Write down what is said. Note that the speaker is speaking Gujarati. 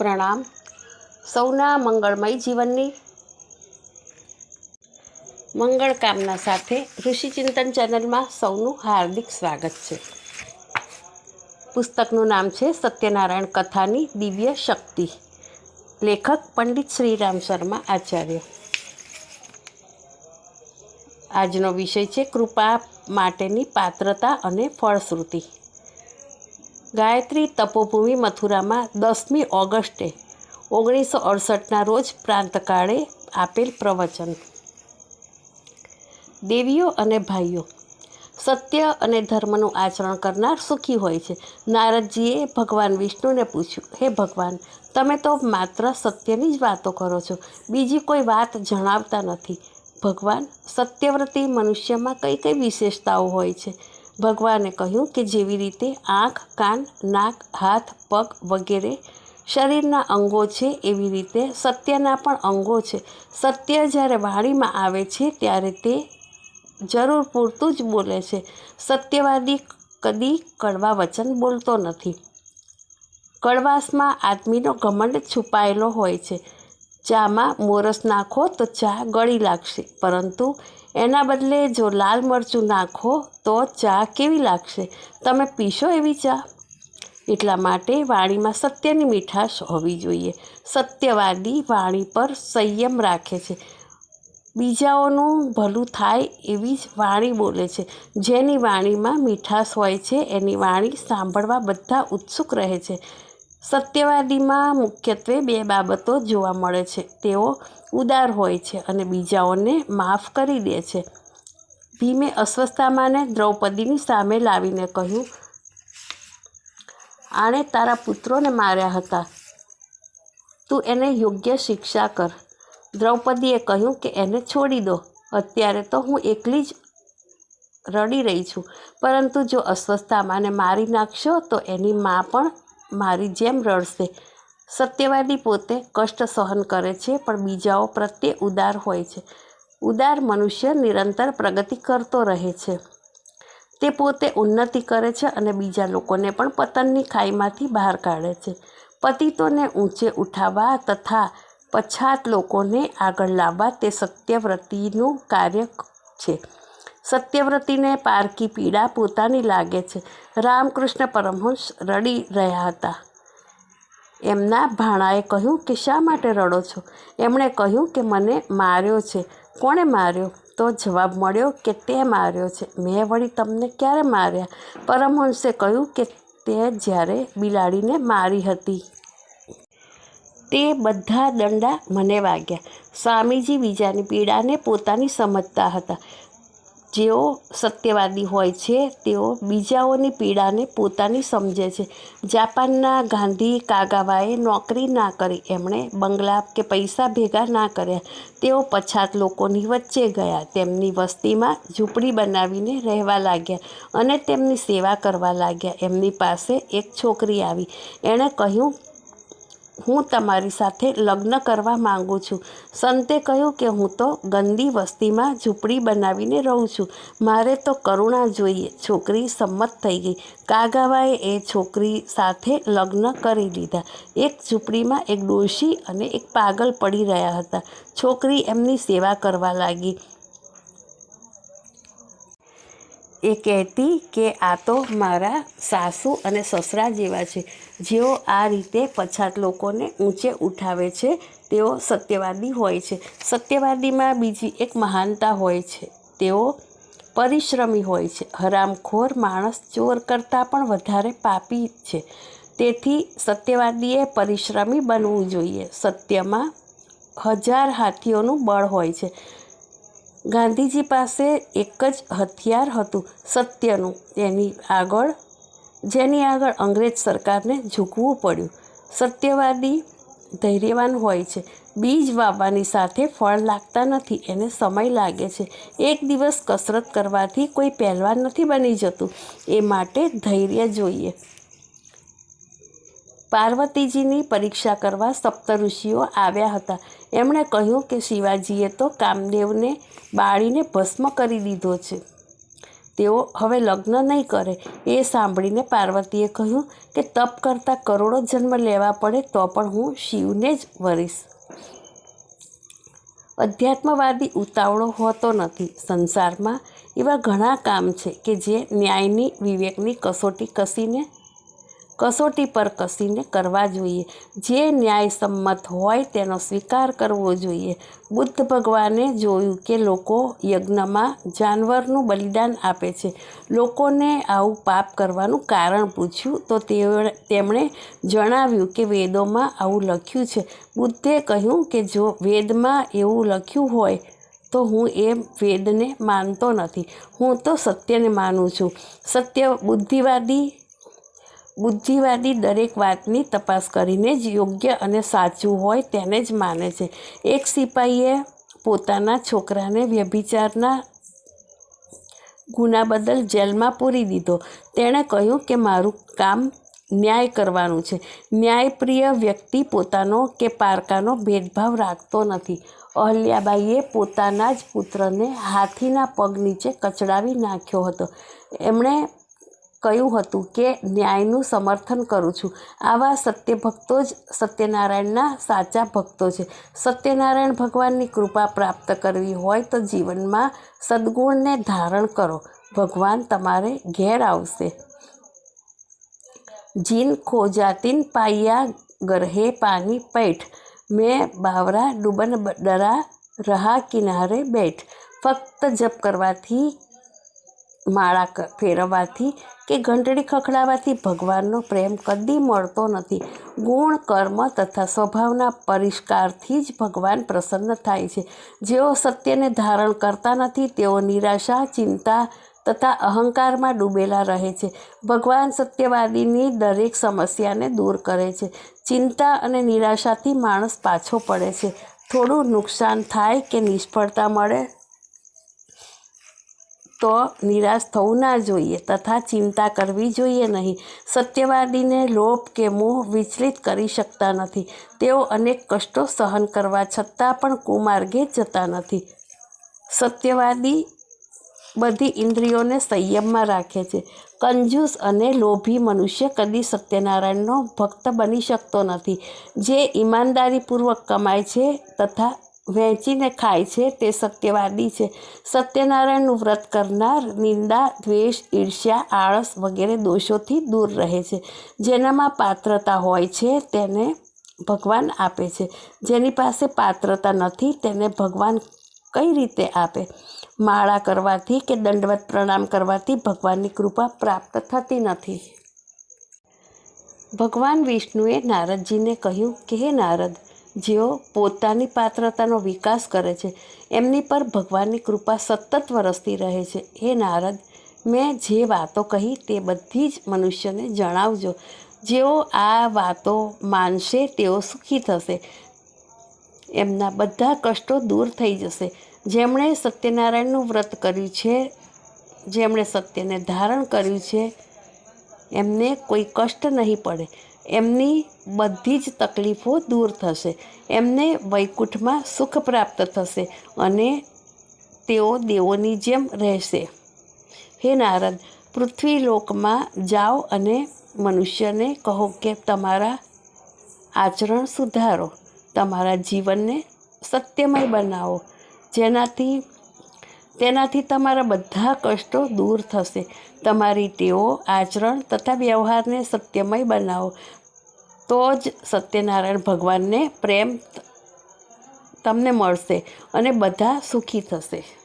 પ્રણામ. સૌના મંગળમય જીવનની મંગળ કામના સાથે ઋષિચિંતન ચેનલમાં સૌનું હાર્દિક સ્વાગત છે. પુસ્તકનું નામ છે સત્યનારાયણ કથાની દિવ્ય શક્તિ. લેખક પંડિત શ્રીરામ શર્મા આચાર્ય. આજનો વિષય છે કૃપા માટેની પાત્રતા અને ફળશ્રુતિ. ગાયત્રી તપોભૂમિ મથુરામાં દસમી ઓગસ્ટે ઓગણીસો અડસઠના રોજ પ્રાંતકાળે આપેલ પ્રવચન. દેવીઓ અને ભાઈઓ, સત્ય અને ધર્મનું આચરણ કરનાર સુખી હોય છે. નારદજીએ ભગવાન વિષ્ણુને પૂછ્યું, હે ભગવાન, તમે તો માત્ર સત્યની જ વાતો કરો છો. બીજી કોઈ વાત જણાવતા નથી. ભગવાન, સત્યવ્રતી મનુષ્યમાં કઈ કઈ વિશેષતાઓ હોય છે? ભગવાને કહ્યું કે જેવી રીતે આંખ, કાન, નાક, હાથ, પગ વગેરે શરીરના અંગો છે, એવી રીતે સત્યના પણ અંગો છે. સત્ય જ્યારે વાણીમાં આવે છે, ત્યારે તે જરૂર પૂરતું જ બોલે છે. સત્યવાદી કદી કડવા વચન બોલતો નથી. કડવાશમાં આદમીનો ઘમંડ છુપાયેલો હોય છે. ચામાં મોરસ નાખો તો ચા ગળી લાગશે. પરંતુ એના બદલે જો લાલ મરચું નાખો તો ચા કેવી લાગશે? તમે પીશો એવી ચા? એટલા માટે વાણીમાં સત્યની મીઠાશ હોવી જોઈએ. સત્યવાદી વાણી પર સંયમ રાખે છે. બીજાઓનું ભલું થાય એવી જ વાણી બોલે છે. જેની વાણીમાં મીઠાશ હોય છે, એની વાણી સાંભળવા બધા ઉત્સુક રહે છે. સત્યવાદીમાં મુખ્યત્વે બે બાબતો જોવા મળે છે. તેઓ ઉદાર હોય છે અને બીજાઓને માફ કરી દે છે. ભીમે અસ્વસ્થામાને દ્રૌપદીની સામે લાવીને કહ્યું, આણે તારા પુત્રોને માર્યા હતા. તું એને યોગ્ય શિક્ષા કર. દ્રૌપદીએ કહ્યું કે એને છોડી દો. અત્યારે તો હું એકલી જ રડી રહી છું. પરંતુ જો અસ્વસ્થામાને મારી નાખશો તો એની મા પણ મારી જેમ રડશે. સત્યવાદી પોતે કષ્ટ સહન કરે છે, પણ બીજાઓ પ્રત્યે ઉદાર હોય છે. ઉદાર મનુષ્ય નિરંતર પ્રગતિ કરતો રહે છે. તે પોતે ઉન્નતિ કરે છે અને બીજા લોકોને પણ પતનની ખાઈમાંથી બહાર કાઢે છે. પતિતોને ઊંચે ઉઠાવવા તથા પછાત લોકોને આગળ લાવવા તે સત્યવ્રતિનું કાર્ય છે. સત્યવ્રતિને પારકી પીડા પોતાની લાગે છે. રામકૃષ્ણ પરમહંસ રડી રહ્યા હતા. એમના ભાણાએ કહ્યું કે શા માટે રડો છો? એમણે કહ્યું કે મને માર્યો છે. કોણે માર્યો? તો જવાબ મળ્યો કે તે માર્યો છે. મેં વળી તમને ક્યારે માર્યા? પરમહંસે કહ્યું કે તે જ્યારે બિલાડીને મારી હતી. તે બધા દંડા મને વાગ્યા. સ્વામીજી બીજાની પીડાને પોતાની સમજતા હતા. જેઓ સત્યવાદી હોય છે, તેઓ બીજાઓની પીડાને પોતાની સમજે છે. જાપાનના ગાંધી કાગાવાએ નોકરી ના કરી, એમણે બંગલા કે પૈસા ભેગા ના કર્યા. તેઓ પછાત લોકોની વચ્ચે ગયા, તેમની વસ્તીમાં ઝૂંપડી બનાવીને રહેવા લાગ્યા અને તેમની સેવા કરવા લાગ્યા. એમની પાસે એક છોકરી આવી. એણે કહ્યું હું તમારી સાથે લગ્ન કરવા માંગુ છું. સંતે કહ્યું કે હું તો ગંદી વસ્તીમાં ઝૂંપડી બનાવીને રહું છું. મારે તો કરુણા જોઈએ. છોકરી સંમત થઈ ગઈ. કાગાવાએ એ છોકરી સાથે લગ્ન કરી લીધા એક ઝૂંપડીમાં એક ડોશી અને એક પાગલ પડી રહ્યા હતા. છોકરી એમની સેવા કરવા લાગી. એ કહેતી કે આ તો મારા સાસુ અને સસરા જેવા છે. જેઓ આ રીતે પછાત લોકોને ઊંચે ઉઠાવે છે, તેઓ સત્યવાદી હોય છે. સત્યવાદીમાં બીજી એક મહાનતા હોય છે. તેઓ પરિશ્રમી હોય છે. હરામખોર માણસ ચોર કરતાં પણ વધારે પાપી છે. તેથી સત્યવાદીએ પરિશ્રમી બનવું જોઈએ. સત્યમાં હજાર હાથીઓનું બળ હોય છે. ગાંધીજી પાસે એક જ હથિયાર હતું, સત્યનું. એની આગળ જેની આગળ અંગ્રેજ સરકારને ઝૂકવું પડ્યું. સત્યવાદી ધૈર્યવાન હોય છે. બીજ વાવવાની સાથે ફળ લાગતા નથી, એને સમય લાગે છે. એક દિવસ કસરત કરવાથી કોઈ પહેલવાન નથી બની જતું. એ માટે ધૈર્ય જોઈએ. પાર્વતીજીની પરીક્ષા કરવા સપ્તઋષિઓ આવ્યા હતા. એમણે કહ્યું કે શિવાજીએ તો કામદેવને બાળીને ભસ્મ કરી દીધો છે. તેઓ હવે લગ્ન નહીં કરે. એ સાંભળીને પાર્વતીએ કહ્યું કે તપ કરતાં કરોડો જન્મ લેવા પડે તો પણ હું શિવને જ વરીશ. અધ્યાત્મવાદી ઉતાવળો હોતો નથી. સંસારમાં એવા ઘણા કામ છે કે જે ન્યાયની વિવેકની કસોટી કસીને કસોટી પર કસીને કરવા જોઈએ. જે ન્યાયસમ્મત હોય તેનો સ્વીકાર કરવો જોઈએ. બુદ્ધ ભગવાને જોયું કે લોકો યજ્ઞમાં જાનવરનું બલિદાન આપે છે. લોકોને આવું પાપ કરવાનું કારણ પૂછ્યું તો તેમણે જણાવ્યું કે વેદોમાં આવું લખ્યું છે. બુદ્ધે કહ્યું કે જો વેદમાં એવું લખ્યું હોય તો હું એ વેદને માનતો નથી. હું તો સત્યને માનું છું. સત્ય બુદ્ધિવાદી બુદ્ધિવાદી દરેક વાતની તપાસ કરીને જ યોગ્ય અને સાચું હોય તેને જ માને છે. એક સિપાહીએ પોતાના છોકરાને વ્યભિચારના ગુના બદલ જેલમાં પૂરી દીધો. તેણે કહ્યું કે મારું કામ ન્યાય કરવાનું છે. ન્યાયપ્રિય વ્યક્તિ પોતાનો કે પારકાનો ભેદભાવ રાખતો નથી. અહલ્યાબાઈએ પોતાના જ પુત્રને હાથીના પગ નીચે કચડાવી નાખ્યો હતો. એમણે કહ્યું હતું કે, ન્યાયનું સમર્થન કરું છું. આવા સત્યભક્તો જ સત્યનારાયણના સાચા ભક્તો છે. સત્યનારાયણ ભગવાનની કૃપા પ્રાપ્ત કરવી હોય તો જીવનમાં સદ્ગુણને ધારણ કરો. ભગવાન તમારે ઘેર આવશે. જીન ખોજાતીન પાયા ગરહે પાની પૈઠ. મેં બાવરા ડૂબન ડરા રહા કિનારે બેઠ. ફક્ત જપ કરવાથી, માળા ફેરવવાથી કે ઘંટડી ખખડાવવાથી ભગવાનનો પ્રેમ કદી મળતો નથી. ગુણ, કર્મ તથા સ્વભાવના પરિષ્કારથી જ ભગવાન પ્રસન્ન થાય છે. જેઓ સત્યને ધારણ કરતા નથી, તેઓ નિરાશા, ચિંતા તથા અહંકારમાં ડૂબેલા રહે છે. ભગવાન સત્યવાદીની દરેક સમસ્યાને દૂર કરે છે. ચિંતા અને નિરાશાથી માણસ પાછો પડે છે. થોડું નુકસાન થાય કે નિષ્ફળતા મળે તો નિરાશ થવું ના જોઈએ. તથા ચિંતા કરવી જોઈએ નહીં. સત્યવાદીને લોભ કે મોહ વિચલિત કરી શકતા નથી. તેઓ અનેક કષ્ટો સહન કરવા છતાં પણ કુમાર્ગે જતા નથી. સત્યવાદી બધી ઇન્દ્રિયોને સંયમમાં રાખે છે. કંજૂસ અને લોભી મનુષ્ય કદી સત્યનારાયણનો ભક્ત બની શકતો નથી. જે ઈમાનદારીપૂર્વક કમાય છે તથા વહેંચીને ખાય છે તે સત્યવાદી છે. સત્યનારાયણનું વ્રત કરનાર નિંદા, દ્વેષ, ઈર્ષ્યા, આળસ વગેરે દોષોથી દૂર રહે છે. જેનામાં પાત્રતા હોય છે તેને ભગવાન આપે છે. જેની પાસે પાત્રતા નથી તેને ભગવાન કઈ રીતે આપે? માળા કરવાથી કે દંડવત પ્રણામ કરવાથી ભગવાનની કૃપા પ્રાપ્ત થતી નથી? ભગવાન વિષ્ણુએ નારદજીને કહ્યું, કે હે નારદ જેઓ પોતાની પાત્રતાનો વિકાસ કરે છે, એમની પર ભગવાનની કૃપા સતત વરસતી રહે છે. હે નારદ, મેં જે વાતો કહી તે બધી જ મનુષ્યને જણાવજો. જેઓ આ વાતો માનશે તેઓ સુખી થશે. એમના બધા કષ્ટો દૂર થઈ જશે. જેમણે સત્યનારાયણનું વ્રત કર્યું છે, જેમણે સત્યને ધારણ કર્યું છે, એમને કોઈ કષ્ટ નહીં પડે. એમની બધી જ તકલીફો દૂર થશે. એમને વૈકુંઠમાં સુખ પ્રાપ્ત થશે અને તેઓ દેવોની જેમ રહેશે. હે નારદ પૃથ્વી લોકમાં જાઓ અને મનુષ્યને કહો કે તમારા આચરણ સુધારો. તમારા જીવનને સત્યમય બનાવો. જેનાથી તેનાથી તમારા બધા કષ્ટો દૂર થશે. તમારી ટેવો, આચરણ તથા વ્યવહારને સત્યમય બનાવો. તો જ સત્યનારાયણ ભગવાનને પ્રેમ તમને મળશે અને બધા સુખી થશે.